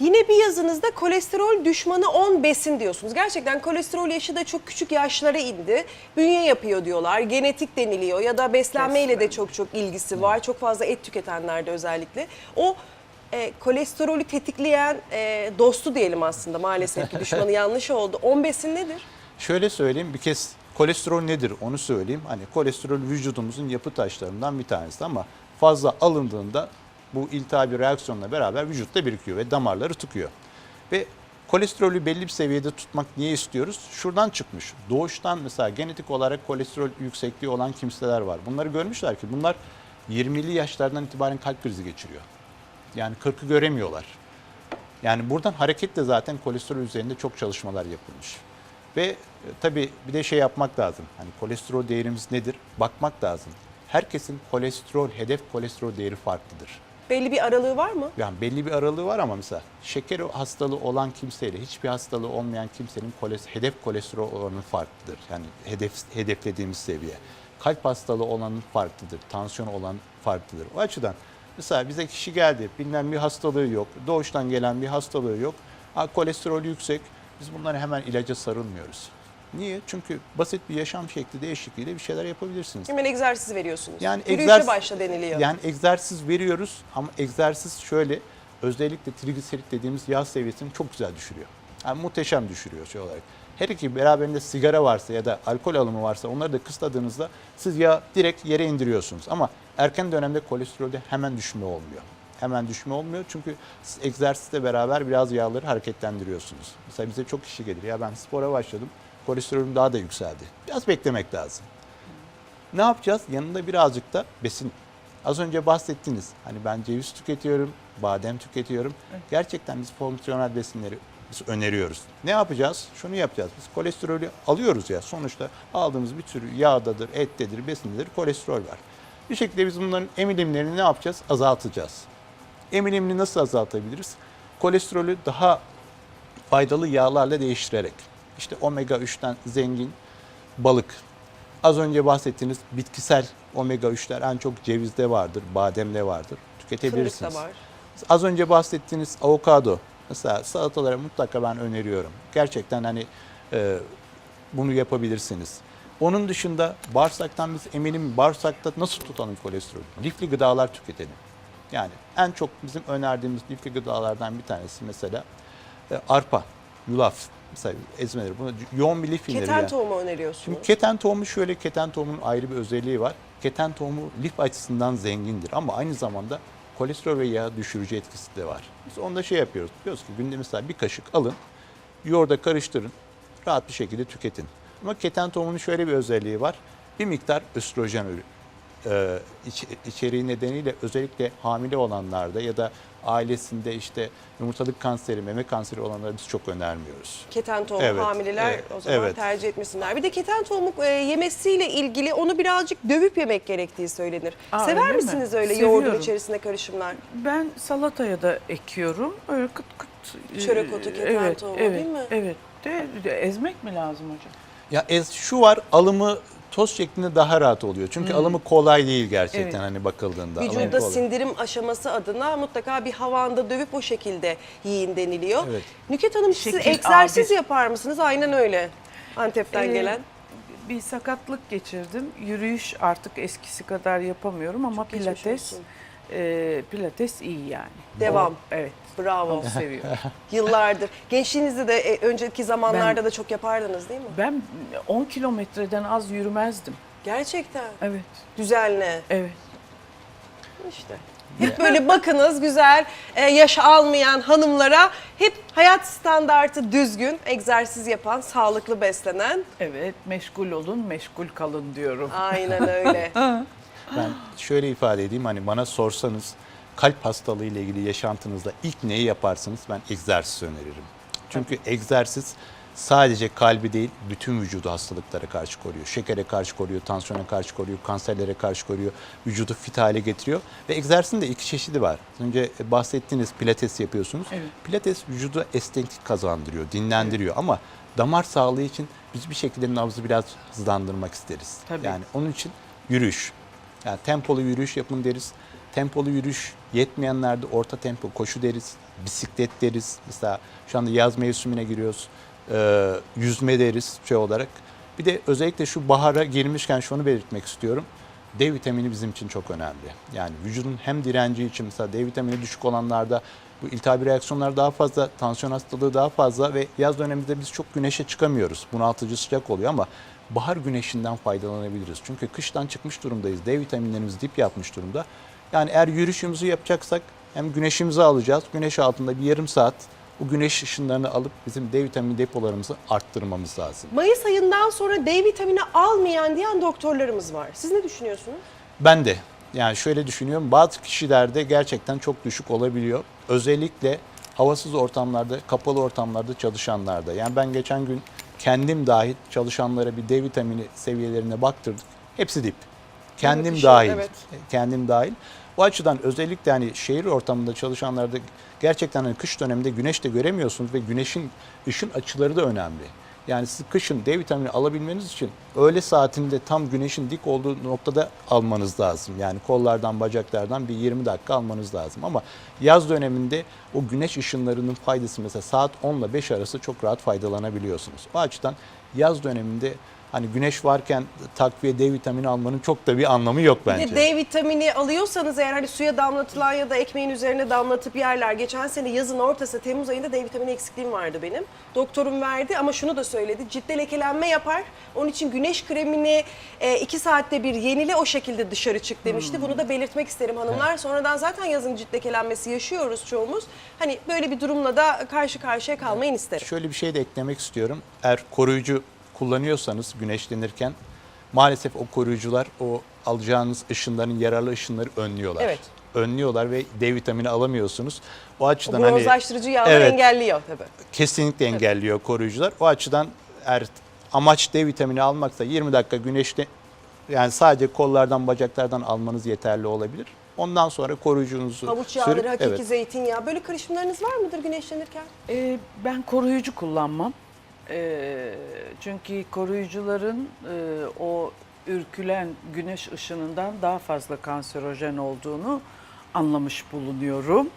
Yine bir yazınızda kolesterol düşmanı 10 besin diyorsunuz. Gerçekten kolesterol yaşı da çok küçük yaşlara indi. Bünye yapıyor diyorlar, genetik deniliyor ya da beslenmeyle de çok çok ilgisi var. Çok fazla et tüketenlerde özellikle. O e, kolesterolü tetikleyen e, dostu diyelim aslında maalesef ki düşmanı yanlış oldu. 10 besin nedir? Şöyle söyleyeyim bir kez kolesterol nedir onu söyleyeyim. Hani kolesterol vücudumuzun yapı taşlarından bir tanesi ama fazla alındığında bu iltihabi reaksiyonla beraber vücutta birikiyor ve damarları tıkıyor. Ve kolesterolü belli bir seviyede tutmak niye istiyoruz? Şuradan çıkmış. Doğuştan mesela genetik olarak kolesterol yüksekliği olan kimseler var. Bunları görmüşler ki bunlar 20'li yaşlardan itibaren kalp krizi geçiriyor. Yani 40'ı göremiyorlar. Yani buradan hareketle zaten kolesterol üzerinde çok çalışmalar yapılmış. Ve e, tabii bir de şey yapmak lazım. Hani kolesterol değerimiz nedir? Bakmak lazım. Herkesin kolesterol, hedef kolesterol değeri farklıdır. Belli bir aralığı var mı? Yani belli bir aralığı var ama mesela şeker hastalığı olan kimseyle hiçbir hastalığı olmayan kimsenin koles- hedef kolesterol oranı farklıdır. Yani hedef hedeflediğimiz seviye. Kalp hastalığı olanın farklıdır. Tansiyon olan farklıdır. O açıdan mesela bize kişi geldi. Bilmem bir hastalığı yok. Doğuştan gelen bir hastalığı yok. Ha, kolesterolü yüksek. Biz bunlara hemen ilaca sarılmıyoruz. Niye? Çünkü basit bir yaşam şekli değişikliğiyle bir şeyler yapabilirsiniz. Hemen egzersiz veriyorsunuz. Yani Yürüyüşe egzersiz- başla deniliyor. Yani egzersiz veriyoruz ama egzersiz şöyle özellikle trigliserit dediğimiz yağ seviyesini çok güzel düşürüyor. Yani muhteşem düşürüyor şey olarak. Her iki beraberinde sigara varsa ya da alkol alımı varsa onları da kısıtladığınızda siz yağ direkt yere indiriyorsunuz. Ama erken dönemde kolesterolde hemen düşme olmuyor. Hemen düşme olmuyor çünkü siz egzersizle beraber biraz yağları hareketlendiriyorsunuz. Mesela bize çok kişi gelir ya ben spora başladım kolesterolüm daha da yükseldi. Biraz beklemek lazım. Ne yapacağız? Yanında birazcık da besin. Az önce bahsettiniz. Hani ben ceviz tüketiyorum, badem tüketiyorum. Gerçekten biz fonksiyonel besinleri biz öneriyoruz. Ne yapacağız? Şunu yapacağız. Biz kolesterolü alıyoruz ya. Sonuçta aldığımız bir tür yağdadır, ettedir, besindedir kolesterol var. Bir şekilde biz bunların emilimlerini ne yapacağız? Azaltacağız. Emilimini nasıl azaltabiliriz? Kolesterolü daha faydalı yağlarla değiştirerek. İşte omega 3'ten zengin balık. Az önce bahsettiğiniz bitkisel omega 3'ler en çok cevizde vardır, bademde vardır. Tüketebilirsiniz. Var. Az önce bahsettiğiniz avokado. Mesela salatalara mutlaka ben öneriyorum. Gerçekten hani e, bunu yapabilirsiniz. Onun dışında bağırsaktan biz eminim bağırsakta nasıl tutalım kolesterolü? Lifli gıdalar tüketelim. Yani en çok bizim önerdiğimiz lifli gıdalardan bir tanesi mesela e, arpa, yulaf, mesela ezmeleri. Buna yoğun bir lif inleri. Keten yani. tohumu öneriyorsunuz. Şimdi keten tohumu şöyle keten tohumunun ayrı bir özelliği var. Keten tohumu lif açısından zengindir ama aynı zamanda kolesterol ve yağ düşürücü etkisi de var. Biz onda şey yapıyoruz. Diyoruz ki günde mesela bir kaşık alın, yoğurda karıştırın, rahat bir şekilde tüketin. Ama keten tohumunun şöyle bir özelliği var. Bir miktar östrojen e, iç- içeriği nedeniyle özellikle hamile olanlarda ya da ailesinde işte yumurtalık kanseri, meme kanseri olanlara biz çok önermiyoruz. Keten tohumu Evet, hamileler evet, o zaman evet. tercih etmesinler. Bir de keten tohumu e, yemesiyle ilgili onu birazcık dövüp yemek gerektiği söylenir. Aa, Sever öyle mi? misiniz öyle yoğurdun içerisine karışımlar? Ben salataya da ekiyorum. Öyle kıt kıt. Çörek e, otu, keten evet, tohumu evet, değil mi? Evet. De, de ezmek mi lazım hocam? Ya ez, şu var alımı toz şeklinde daha rahat oluyor. Çünkü alımı kolay değil gerçekten Evet. hani bakıldığında. Vücuda sindirim aşaması adına mutlaka bir havanda dövüp o şekilde yiyin deniliyor. Evet. Nüket Hanım siz Şekil egzersiz A1. yapar mısınız? Aynen öyle. Antep'ten Ee, gelen. Bir sakatlık geçirdim. Yürüyüş artık eskisi kadar yapamıyorum ama Çok pilates olsun. E, pilates iyi yani. Devam. Evet. Bravo. Seviyorum. Yıllardır. Gençliğinizde de e, önceki zamanlarda da çok yapardınız değil mi? ben 10 kilometreden az yürümezdim. Gerçekten. Evet. Düzenli. Evet. İşte. Hep böyle bakınız güzel, e, yaş almayan hanımlara hep hayat standartı düzgün, egzersiz yapan, sağlıklı beslenen. Evet. Meşgul olun, meşgul kalın diyorum. Aynen öyle. Ben şöyle ifade edeyim hani bana sorsanız kalp hastalığı ile ilgili yaşantınızda ilk neyi yaparsınız ben egzersiz öneririm. Çünkü egzersiz sadece kalbi değil bütün vücudu hastalıklara karşı koruyor. Şekere karşı koruyor, tansiyona karşı koruyor, kanserlere karşı koruyor, vücudu fit hale getiriyor. Ve egzersizin de iki çeşidi var. Önce bahsettiğiniz pilates yapıyorsunuz. Evet. Pilates vücuda estetik kazandırıyor, dinlendiriyor ama damar sağlığı için biz bir şekilde nabzı biraz hızlandırmak isteriz. Tabii. Yani onun için yürüyüş. Yani tempolu yürüyüş yapın deriz. Tempolu yürüyüş yetmeyenlerde orta tempo koşu deriz. bisiklet deriz. Mesela şu anda yaz mevsimine giriyoruz. Ee, yüzme deriz şey olarak. Bir de özellikle şu bahara girmişken şunu belirtmek istiyorum. D vitamini bizim için çok önemli. Yani vücudun hem direnci için mesela D vitamini düşük olanlarda bu iltihabi reaksiyonlar daha fazla, tansiyon hastalığı daha fazla ve yaz döneminde biz çok güneşe çıkamıyoruz. Bunaltıcı sıcak oluyor ama bahar güneşinden faydalanabiliriz. Çünkü kıştan çıkmış durumdayız. D vitaminlerimiz dip yapmış durumda. Yani eğer yürüyüşümüzü yapacaksak hem güneşimizi alacağız. Güneş altında bir yarım saat bu güneş ışınlarını alıp bizim D vitamini depolarımızı arttırmamız lazım. Mayıs ayından sonra D vitamini almayan diyen doktorlarımız var. Siz ne düşünüyorsunuz? Ben de yani şöyle düşünüyorum bazı kişilerde gerçekten çok düşük olabiliyor. Özellikle havasız ortamlarda, kapalı ortamlarda çalışanlarda. Yani ben geçen gün kendim dahil çalışanlara bir D vitamini seviyelerine baktırdık. Hepsi dip. Kendim kışın, dahil. evet. Kendim dahil. Bu açıdan özellikle hani şehir ortamında çalışanlarda gerçekten hani kış döneminde güneş de göremiyorsunuz ve güneşin ışın açıları da önemli. Yani siz kışın D vitamini alabilmeniz için öğle saatinde tam güneşin dik olduğu noktada almanız lazım. Yani kollardan, bacaklardan bir 20 dakika almanız lazım. Ama yaz döneminde o güneş ışınlarının faydası mesela saat 10 ile 5 arası çok rahat faydalanabiliyorsunuz. O açıdan yaz döneminde hani güneş varken takviye D vitamini almanın çok da bir anlamı yok Bir bence. de D vitamini alıyorsanız eğer hani suya damlatılan ya da ekmeğin üzerine damlatıp yerler. Geçen sene yazın ortası Temmuz ayında D vitamini eksikliğim vardı benim. Doktorum verdi ama şunu da söyledi. Ciltte lekelenme yapar. Onun için güneş kremini 2 saatte bir yenile o şekilde dışarı çık demişti. Bunu da belirtmek isterim hanımlar. Sonradan zaten yazın cilt lekelenmesi yaşıyoruz çoğumuz. Hani böyle bir durumla da karşı karşıya kalmayın isterim. Şöyle bir şey de eklemek istiyorum. Eğer koruyucu kullanıyorsanız güneşlenirken maalesef o koruyucular o alacağınız ışınların yararlı ışınları önlüyorlar. Evet. Önlüyorlar ve D vitamini alamıyorsunuz. O O açıdan hani bronzlaştırıcı yağları Evet. engelliyor tabii. kesinlikle engelliyor koruyucular. O açıdan eğer amaç D vitamini almaksa 20 dakika güneşte yani sadece kollardan bacaklardan almanız yeterli olabilir. Ondan sonra koruyucunuzu Havuç yağları, sürüp- hakiki evet. zeytinyağı böyle karışımlarınız var mıdır güneşlenirken? Ee, ben koruyucu kullanmam. Ee, çünkü koruyucuların e, o ürkülen güneş ışınından daha fazla kanserojen olduğunu anlamış bulunuyorum.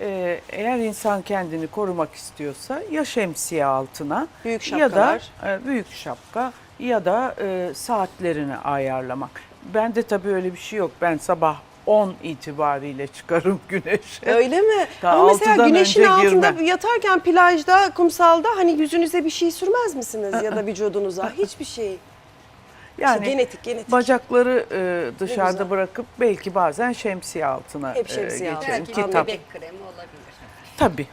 Ee, eğer insan kendini korumak istiyorsa ya şemsiye altına Büyük ya da e, büyük şapka ya da e, saatlerini ayarlamak. Ben de tabii öyle bir şey yok. Ben sabah 10 itibariyle çıkarım güneşe. Öyle mi? Daha Ama mesela güneşin altında girmem. yatarken plajda, kumsalda hani yüzünüze bir şey sürmez misiniz ya da vücudunuza? Hiçbir şey. Yani genetik, genetik. Bacakları e, dışarıda bırakıp belki bazen şemsiye altına Hep şemsiye e, altına. geçerim. Belki Kitap. bebek kremi olabilir. Tabii.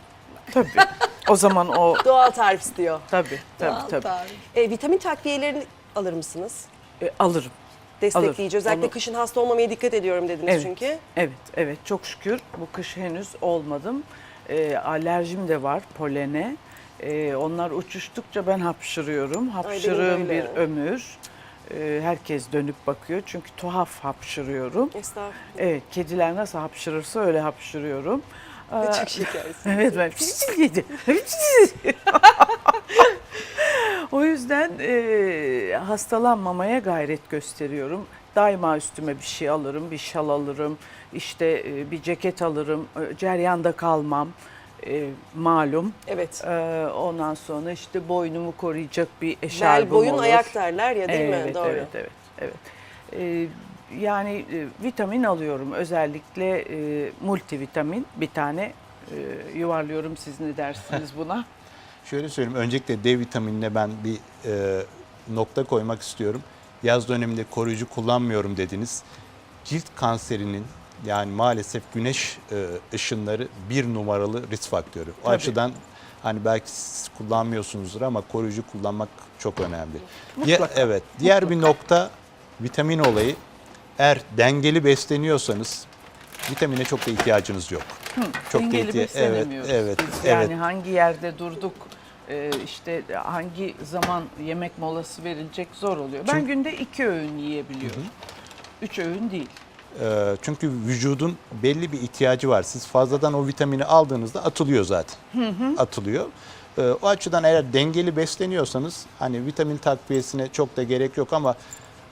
Tabii. o zaman o Doğal tarif istiyor. tabii tabii Doğal tabii. tarif. E, vitamin takviyelerini alır mısınız? E, alırım. Destekleyici. Alır, Özellikle onu- kışın hasta olmamaya dikkat ediyorum dediniz Evet. çünkü. Evet, evet. Çok şükür bu kış henüz olmadım. E, alerjim de var polene. E, onlar uçuştukça ben hapşırıyorum. Hapşırığım öyle. bir ömür. E, herkes dönüp bakıyor çünkü tuhaf hapşırıyorum. Estağfurullah. Evet, kediler nasıl hapşırırsa öyle hapşırıyorum. Aa, Çok şekersin. Evet ben O yüzden e, hastalanmamaya gayret gösteriyorum. Daima üstüme bir şey alırım, bir şal alırım, işte e, bir ceket alırım, e, ceryanda kalmam e, malum. Evet. E, ondan sonra işte boynumu koruyacak bir Bel, eşarbım boyun, olur. ayak derler ya değil mi? evet, Doğru. Evet, evet, evet. E, yani e, vitamin alıyorum. Özellikle e, multivitamin bir tane e, yuvarlıyorum. Siz ne dersiniz buna? Şöyle söyleyeyim, öncelikle D vitaminine ben bir e, nokta koymak istiyorum. Yaz döneminde koruyucu kullanmıyorum dediniz. Cilt kanserinin yani maalesef güneş e, ışınları bir numaralı risk faktörü. O Tabii. açıdan hani belki siz kullanmıyorsunuzdur ama koruyucu kullanmak çok önemli. Mutlaka. Diğer- evet. Diğer bir nokta vitamin olayı. Eğer dengeli besleniyorsanız vitamine çok da ihtiyacınız yok. Çok da Dengeli ihtiya- beslenemiyoruz Evet, evet, biz. Yani evet. hangi yerde durduk, e, işte hangi zaman yemek molası verilecek zor oluyor. Ben Çünkü- günde iki öğün yiyebiliyorum. Üç öğün değil. Ee, çünkü vücudun belli bir ihtiyacı var. Siz fazladan o vitamini aldığınızda atılıyor zaten. Atılıyor. Ee, o açıdan eğer dengeli besleniyorsanız hani vitamin takviyesine çok da gerek yok ama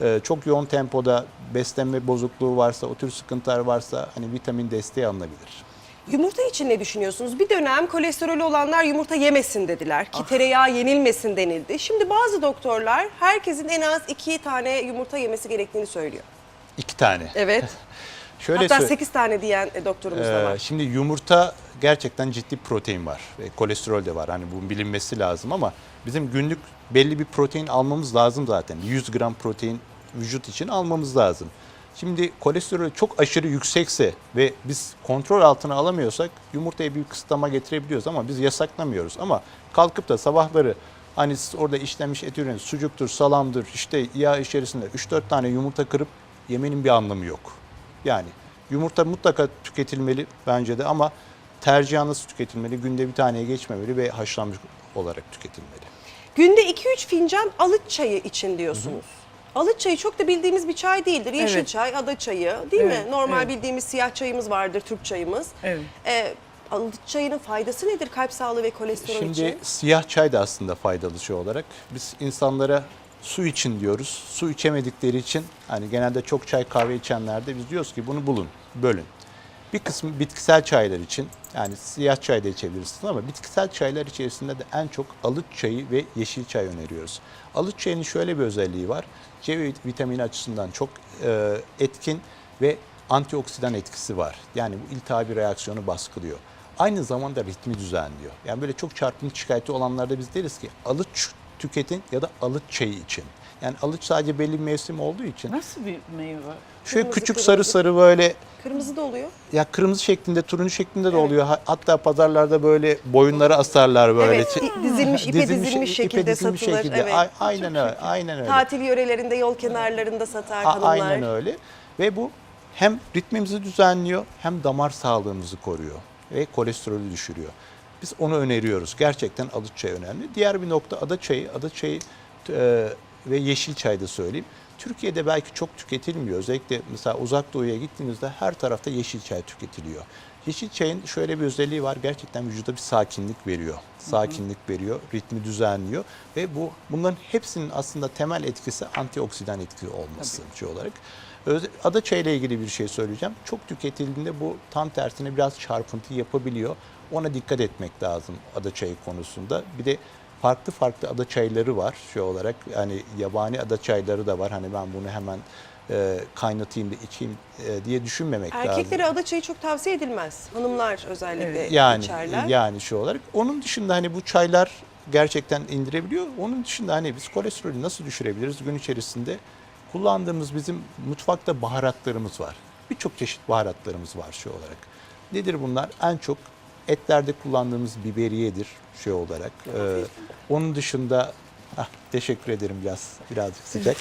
e, çok yoğun tempoda beslenme bozukluğu varsa, o tür sıkıntılar varsa hani vitamin desteği alınabilir. Yumurta için ne düşünüyorsunuz? Bir dönem kolesterolü olanlar yumurta yemesin dediler ki tereyağı yenilmesin denildi. Şimdi bazı doktorlar herkesin en az iki tane yumurta yemesi gerektiğini söylüyor. İki tane. Evet. Şöyle Hatta sö- 8 tane diyen e, doktorumuz da Ee, var. Şimdi yumurta gerçekten ciddi protein var ve kolesterol de var. Hani bunun bilinmesi lazım ama bizim günlük belli bir protein almamız lazım zaten. 100 gram protein vücut için almamız lazım. Şimdi kolesterol çok aşırı yüksekse ve biz kontrol altına alamıyorsak yumurtaya bir kısıtlama getirebiliyoruz ama biz yasaklamıyoruz. Ama kalkıp da sabahları hani siz orada işlenmiş et ürünü sucuktur, salamdır işte yağ içerisinde 3-4 tane yumurta kırıp yemenin bir anlamı yok. Yani yumurta mutlaka tüketilmeli bence de ama tercihen nasıl tüketilmeli? Günde bir taneye geçmemeli ve haşlanmış olarak tüketilmeli. Günde 2-3 fincan alıç çayı için diyorsunuz. Alıç çayı çok da bildiğimiz bir çay değildir. Yeşil Evet. çay, ada çayı değil Evet, mi? Normal evet. bildiğimiz siyah çayımız vardır, Türk çayımız. Evet. Ee, alıç çayının faydası nedir kalp sağlığı ve kolesterol Şimdi için? siyah çay da aslında faydalı şey olarak. Biz insanlara su için diyoruz. Su içemedikleri için hani genelde çok çay kahve içenlerde biz diyoruz ki bunu bulun, bölün. Bir kısmı bitkisel çaylar için yani siyah çay da içebilirsiniz ama bitkisel çaylar içerisinde de en çok alıç çayı ve yeşil çay öneriyoruz. Alıç çayının şöyle bir özelliği var. C vitamini açısından çok e, etkin ve antioksidan etkisi var. Yani bu iltihabi reaksiyonu baskılıyor. Aynı zamanda ritmi düzenliyor. Yani böyle çok çarpıntı şikayeti olanlarda biz deriz ki alıç tüketin ya da alıç çayı için. Yani alıç sadece belli bir mevsim olduğu için. Nasıl bir meyve? Şöyle Kırmızı, küçük kırmızı. sarı sarı böyle Kırmızı da oluyor. ya kırmızı şeklinde, turuncu şeklinde de Evet. oluyor. Ha- Hatta pazarlarda böyle boyunları asarlar böyle. Evet, dizilmiş, ipe dizilmiş, ipe şekilde dizilmiş satılır. şekilde. Evet. A- aynen öyle. Aynen öyle. Tatil yörelerinde, yol kenarlarında satar A- hanımlar. aynen öyle. Ve bu hem ritmimizi düzenliyor hem damar sağlığımızı koruyor ve kolesterolü düşürüyor. Biz onu öneriyoruz. Gerçekten alıç çayı önemli. Diğer bir nokta ada çayı. Ada çayı e, ve yeşil çay da söyleyeyim. Türkiye'de belki çok tüketilmiyor. Özellikle mesela uzak doğuya gittiğinizde her tarafta yeşil çay tüketiliyor. Yeşil çayın şöyle bir özelliği var. Gerçekten vücuda bir sakinlik veriyor. Sakinlik veriyor, ritmi düzenliyor ve bu bunların hepsinin aslında temel etkisi antioksidan etkisi olması şey olarak. Ada çayı ile ilgili bir şey söyleyeceğim. Çok tüketildiğinde bu tam tersine biraz çarpıntı yapabiliyor. Ona dikkat etmek lazım ada çayı konusunda. Bir de farklı farklı ada çayları var şey olarak. Yani yabani ada çayları da var. Hani ben bunu hemen e, kaynatayım da içeyim e, diye düşünmemek lazım. Erkeklere ada çayı çok tavsiye edilmez. Hanımlar özellikle Evet. yani içerler. yani şu olarak. Onun dışında hani bu çaylar gerçekten indirebiliyor. Onun dışında hani biz kolesterolü nasıl düşürebiliriz gün içerisinde? Kullandığımız bizim mutfakta baharatlarımız var. Birçok çeşit baharatlarımız var şu olarak. Nedir bunlar? En çok etlerde kullandığımız biberiyedir şey olarak. Ee, onun dışında ah, teşekkür ederim biraz birazcık sıcak.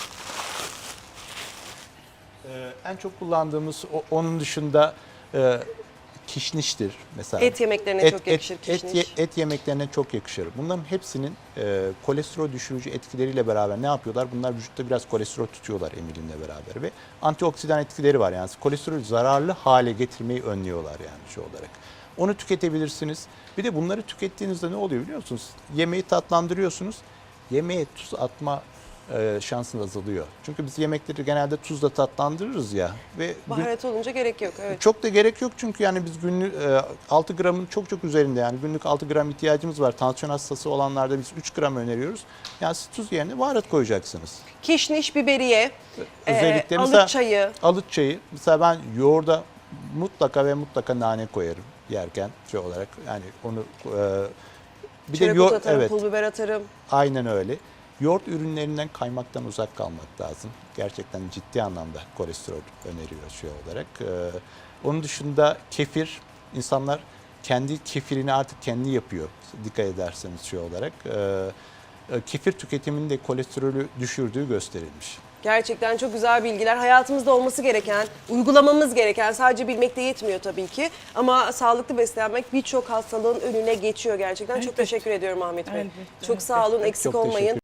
Ee, en çok kullandığımız o- onun dışında e, kişniştir mesela. Et yemeklerine çok yakışır kişniş. ye- et yemeklerine çok yakışır. Bunların hepsinin e, kolesterol düşürücü etkileriyle beraber ne yapıyorlar? Bunlar vücutta biraz kolesterol tutuyorlar emilimle beraber ve antioksidan etkileri var. Yani kolesterol zararlı hale getirmeyi önlüyorlar yani şu olarak. Onu tüketebilirsiniz. Bir de bunları tükettiğinizde ne oluyor biliyor musunuz? Yemeği tatlandırıyorsunuz. Yemeğe tuz atma e, şansınız azalıyor. Çünkü biz yemekleri genelde tuzla tatlandırırız ya ve gün- Baharat olunca gerek yok. Evet. çok da gerek yok çünkü yani biz günlük e, 6 gramın çok çok üzerinde yani günlük 6 gram ihtiyacımız var. Tansiyon hastası olanlarda biz 3 gram öneriyoruz. Yani siz tuz yerine baharat koyacaksınız. Kişniş, biberiye, Özellikle e, alıç çayı. alıç çayı mesela ben yoğurda mutlaka ve mutlaka nane koyarım yerken şey olarak yani onu e, bir de Çörek yoğurt otu atarım, evet pul biber atarım. aynen öyle. Yoğurt ürünlerinden kaymaktan uzak kalmak lazım. Gerçekten ciddi anlamda kolesterol öneriyor şey olarak. Ee, onun dışında kefir, insanlar kendi kefirini artık kendi yapıyor. Dikkat ederseniz şey olarak. Ee, kefir tüketiminin de kolesterolü düşürdüğü gösterilmiş. Gerçekten çok güzel bilgiler. Hayatımızda olması gereken, uygulamamız gereken, sadece bilmek de yetmiyor tabii ki. Ama sağlıklı beslenmek birçok hastalığın önüne geçiyor gerçekten. Çok Elbette. teşekkür ediyorum Ahmet Bey. Elbette, Çok sağ olun, eksik Çok olmayın.